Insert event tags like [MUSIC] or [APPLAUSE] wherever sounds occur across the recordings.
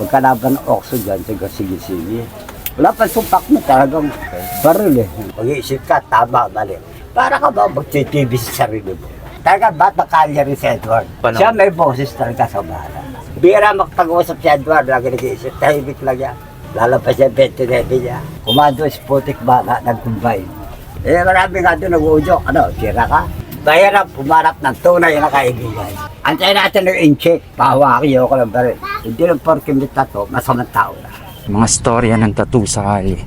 Magkalaban ng okso dyan, sige, sige, sige. Wala pa sumpak mo talagang baril eh. Mag-iisip ka, tama, mali. Para ka ba mag-TV sa sarili mo? Talaga ba't nakalya rin si Edward? Paano? Siya may boses talaga sa bahala. Bira magpag-usap si Edward, lagi nag-iisip, tahimik lang yan. Lalabas siya 29 niya. Kumando Spotik Bala, nag-combine. Eh, marami nga doon nag-uudyo. Ano, tira ka? Bayarap, pumarap ng tunay na kaibigan. Antayin natin ng incheck. Pahawaki ko lang ba rin. Hindi lang porke may tato, masamang tao na. Mga storya ng tattoo sa kali.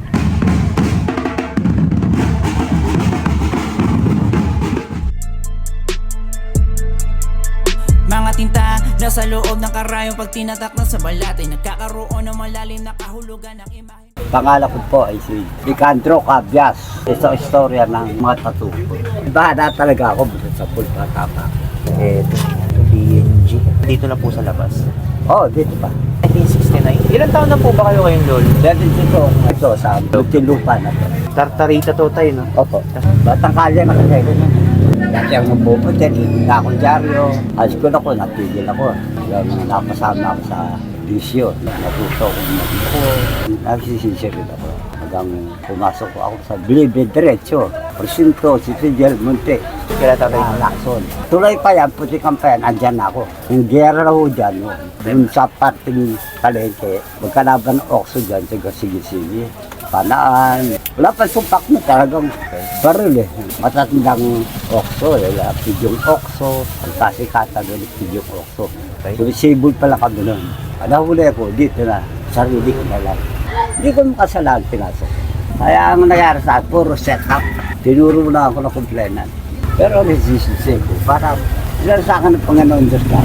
Mga tinta nasa loob ng karayong pag tinatak na sa balat ay nagkakaroon ng malalim na kahulugan ng imahe. Pangalan ko po ay si Nicandro Cabias. Ito istorya ng mga tattoo. Bada talaga ako sa pulpa tapa. Eh, ito, ito DNG. Dito na po sa labas. Oh, dito pa. 1969. Ilan taon na po ba kayo ngayon, Lol? 72 ito sa Lupa na to. Tartarita to tayo, no? Opo. Batang kalye na kasi. Dati ang mabubuti, hindi na akong dyaryo. High school ako, natigil ako. Yung mga napasama ako sa bisyo. Natuto ako mag-iko. Nagsisisi rin ako. Hanggang pumasok ko ako sa Bilibid Diretso. Presinto, si Fidel Monte. Kailan tatay Ah, mo? Lacson. Tuloy pa yan, puti kampayan, andyan ako. Yung gera ho dyan, no. Dun sa parting palengke, magkalaban ng okso dyan, sige, sige, sige. Panaan. Wala pa sumpak mo talagang baril eh. Matatandang okso, eh. Wala, pidyong okso. Ang kasikata doon, pidyong okso. Okay. Sumisibol pala kami noon. Ano huli ko, dito na, sarili ko na lang. Hindi ko makasalahan pinasok. Kaya ang nangyari sa akin, puro setup. Tinuro na ako ng komplainan. Pero resistance ko, para sila sa akin ng Panginoon Diyos ka.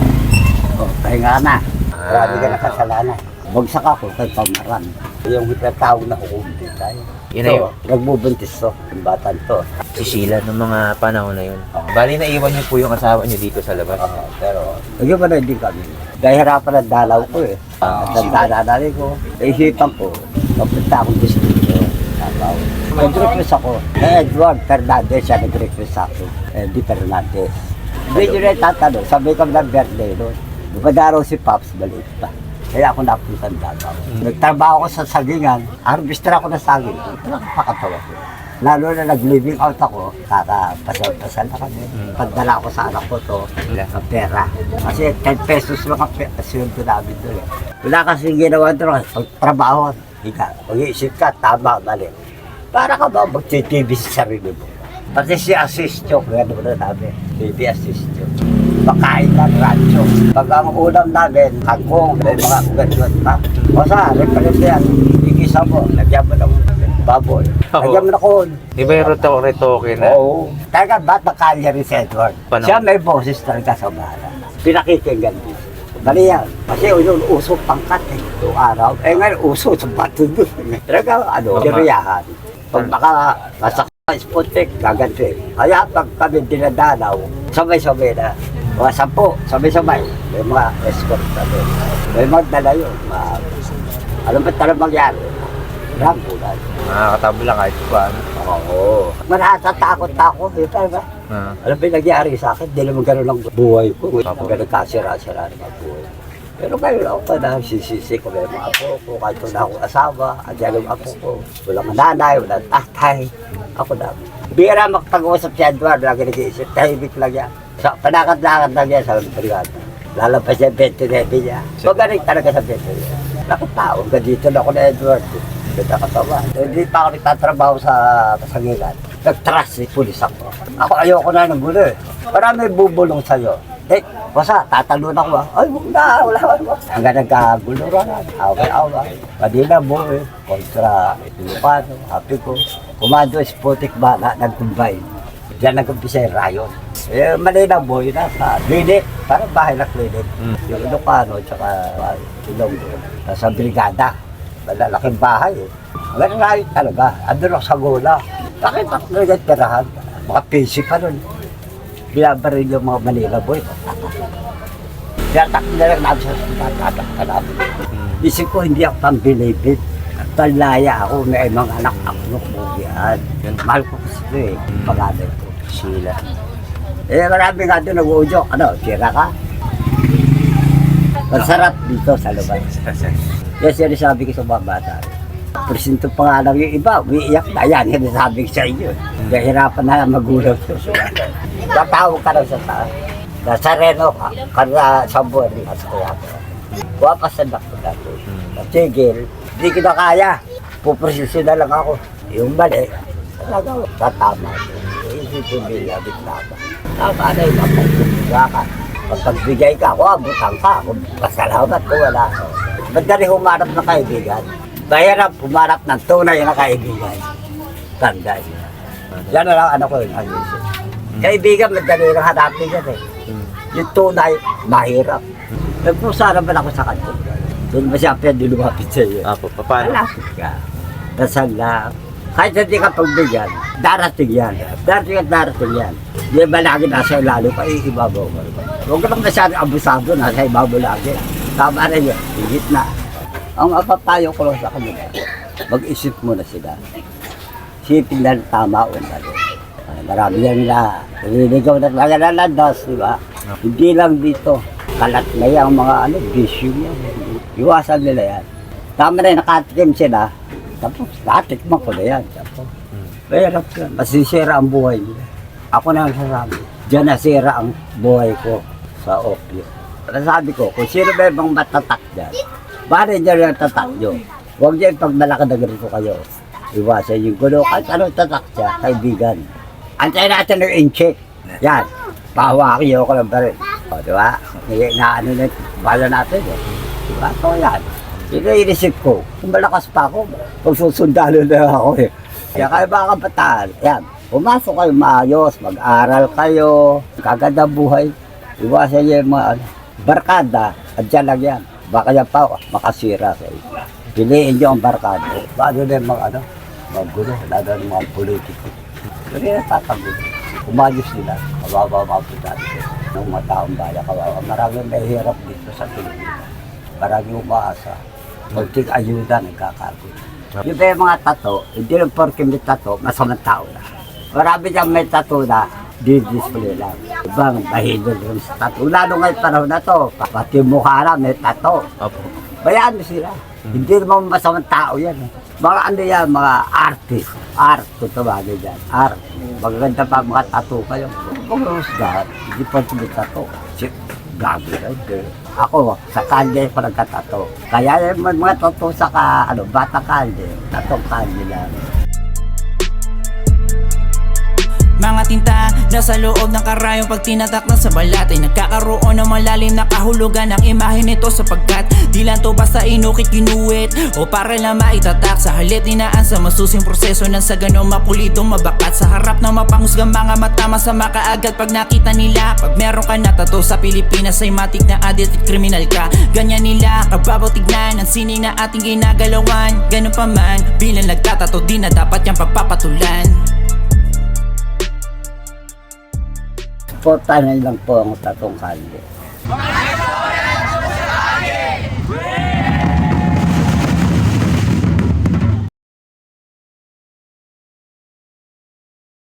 O, pahinga ka na. Marami ka na kasalanan. Bagsak ako kay Pamaran. Yung tawag na hukumbi tayo. Yun na So, yun. nagbubuntis to, yung batan to. Si Sheila noong mga panahon na yun. Bali, naiwan niyo po yung asawa niyo dito sa labas. Oo, pero naging na din kami. Dahil hirapan ang dalaw ko eh. Ah. At ang dadalari ko, naisipan ko, mapunta akong distrito. Tabaw. Nag-request ako. Eh, Edward Fernandez siya nag-request sa akin. Eh, di Fernandez. Hindi nyo na tatanong, sabi kami ng birthday doon. Dumadaraw si Pops, balik pa. Kaya ako napunta ng Davao. Nagtrabaho ko sa sagingan, harvester ako ng saging. Nakakatawa ko. Lalo na nag-living out ako, kakapasal-pasal na kami. Pagdala ko sa anak ko to, ng pera. Kasi 10 pesos lang ang pera, sweldo namin doon eh. Wala kasing ginawa doon, pagtrabaho, ika, mag-iisip ka, tama, mali. Para ka ba mag-TV sa sarili mo? Pati si assist yung gano'n na namin, baby assist. Makain ng rancho. Pag ang ulam namin, kangkong, may mga ganyan pa. O sa, repalit yan, ikisa mo, lagyan mo ng baboy. Lagyan mo na kon. Di ba yung retoke na? Oo. Talaga ba't nakalya rin si Edward? Paano? Siya may boses talaga sa bahala. Pinakikinggan din. Mali yan. Kasi yun, uso pangkat eh. Yung araw. Eh ngayon, uso sa bato doon. Talaga, ano, Tama. diriyahan. Pag baka nasa spotek, eh. Kaya pag kami dinadalaw, sabay-sabay na. Mga sampo, sabay-sabay. May mga escort kami. May magdala yun. Mga, alam ba talagang mangyari? Rambulan. Nakakatabo lang kahit paano. Oo. Manatatakot ako. Eh, talaga. Ah. Alam ba yung nangyari sa akin? Hindi naman gano'n ang buhay ko. Apo. Ganun kasira-sira naman buhay. Pero ngayon ako pa na sisisi ko may mga apo ko. Kahit na akong asawa, andyan ang apo ko. Walang nanay, walang tatay. Ako na. Bira magpag-usap si Edward, lagi nag-iisip, tahimik lang yan. Sa panakad-lakad lang yan sa brigada. Lalabas siya 29 niya. Magaling talaga sa 29. Nakatao, hanggang dito na ako na Edward. Ganda katawan. Hindi pa ako nagtatrabaho sa kasangilan. Nag-trust si pulis ako. Ako ayoko na ng gulo eh. Marami bubulong sa'yo. Eh, basta, tatalon ako ah. Ay, huwag na, wala ka naman. Hanggang nagkagulo ka na. Away-away. Madina mo eh. Kontra Ilocano, happy ko. Kumando Spotik Bala, nag-combine. Diyan nag-umpisa yung rayon. Eh, malinaw mo, yun na sa clinic. Parang bahay na clinic. Mm. Yung Ilocano, tsaka uh, Ilonggo. Nasa brigada. Malalaking bahay eh. Hanggang rayon talaga. Andun ako sa gola. Bakit ako nagtirahan? Mga PC pa nun. Binabaril yung mga Manila boy. [LAUGHS] Tiyatak na lang namin sa tatak ka namin. Isip ko hindi ako pambilibid. Talaya ako, may mga anak ako nung bugihan. Yun. Mahal ko kasi ito eh, pangalan ko. Sheila. Eh, marami nga doon nag-uudyo. Ano, tira ka? Masarap dito sa labas. Yan sinasabi ko sa mga bata. Presinto pa nga lang yung iba, umiiyak na yan, sinasabi ko sa inyo. Nahirapan na lang magulang ko. Tatawag ka lang sa taas. Nasa Reno ka, kada sa buwan, nasa kaya ko. Wapas sa dakto dati. Tigil, hindi ko na kaya. Pupresisyon na lang ako. Yung mali, talaga, tatama. Isipin nila, di tama. Tama na mapagbigay ka. Mapagbigay ka, o abutang ka. Kung pasalamat ko, wala. Madali humarap na kaibigan. Mahirap humarap ng tunay na kaibigan. Tanda niya. Yan na lang ano ko yun. ang isip. Kaibigan, madali lang hanapin yan eh. Yung tunay, mahirap. Nagpusa naman ako sa kanya. Doon ba siya pwede lumapit sa iyo? Apo, paano? Malapit ka. Dasal lang. Kahit hindi ka pagbigyan, darating yan. Darating at darating yan. Di ba lagi nasa ilalim ka, iibabaw ka. Huwag ka lang masyadong abusado, nasa ibabaw lagi. Tama na yun, higit na. Ang mapapayo ko sa kanila, mag-isip muna sila. Isipin na tama o mali. Ay, Marami na nila, nililigaw na mga nalandas, di ba? Hindi lang dito, kalat na yan, mga ano, bisyo yan. Iwasan nila yan. Tama na yun, nakatikim sila. Tapos, natikman ko na yan. Tapos, mahirap yan. Masisira ang buhay nila. Ako na ang sasabi. Diyan nasira ang buhay ko sa opio. Sabi ko, kung sino ba yung matatak dyan, bakit dyan yung tatak nyo? Huwag dyan pag malakad na ganito kayo. Iwasan yung gulo. Kahit anong tatak siya, kaibigan. Antayin natin yung in-check. Yan. Pahawaki ko lang pa rin. O, di ba? May- Na ano na, bala natin eh. Di ba? So, yan. Yun ang inisip ko. Kung malakas pa ako, kung susundalo na ako eh. Kaya kayo mga kabataan, yan. Pumasok kayo maayos, mag-aral kayo, kaganda buhay. Iwasan niyo yung mga ano, barkada, at dyan lang yan. Baka yan pa, makasira sa iyo. Piliin niyo ang barkada. Bago na yung mga ano, magulo, lalo ng mga politiko. Pero yung tatagulo. Umayos nila, kawawa mga putati ng mga taong bayan, kawawa. Maraming mahirap dito sa Pilipinas. Maraming umaasa. Kunting ayuda nagkakagulo. Yung ba yung mga tato, hindi lang porke may tato, masamang tao na. Marami dyan may tato na, di-display lang. Ibang mahilo rin sa tato. Lalo ngayon panahon na to, pati mukha na may tato. Apo. Bayaan mo sila. Hindi naman masamang tao yan. Eh. Mga ano yan, mga artist. Art, kung tawagin dyan. Art. Magaganda pa mga tattoo kayo. Kung husgahan, hindi pa may tattoo. Shit, gago na hindi. Ako, sa kalye ko nagkatato. Kaya yung mga tattoo sa ka, ano, bata kalye, tattoo kalye lang. Mga tinta nasa loob ng karayong pag tinatak na sa balat Ay nagkakaroon ng malalim na kahulugan ng imahe nito Sapagkat di lang to basta inukit ginuwit O para lang maitatak sa halit ninaan sa masusing proseso Nang sa ganong mapulitong mabakat Sa harap ng mapanghusgang mga mata masama kaagad Pag nakita nila Pag meron ka na tato sa Pilipinas Ay matik na addict at kriminal ka Ganyan nila kababaw tignan Ang sining na ating ginagalawan Ganun pa man bilang nagtatato Di na dapat yung pagpapatulan Suportahan lang po ang tatong kalye.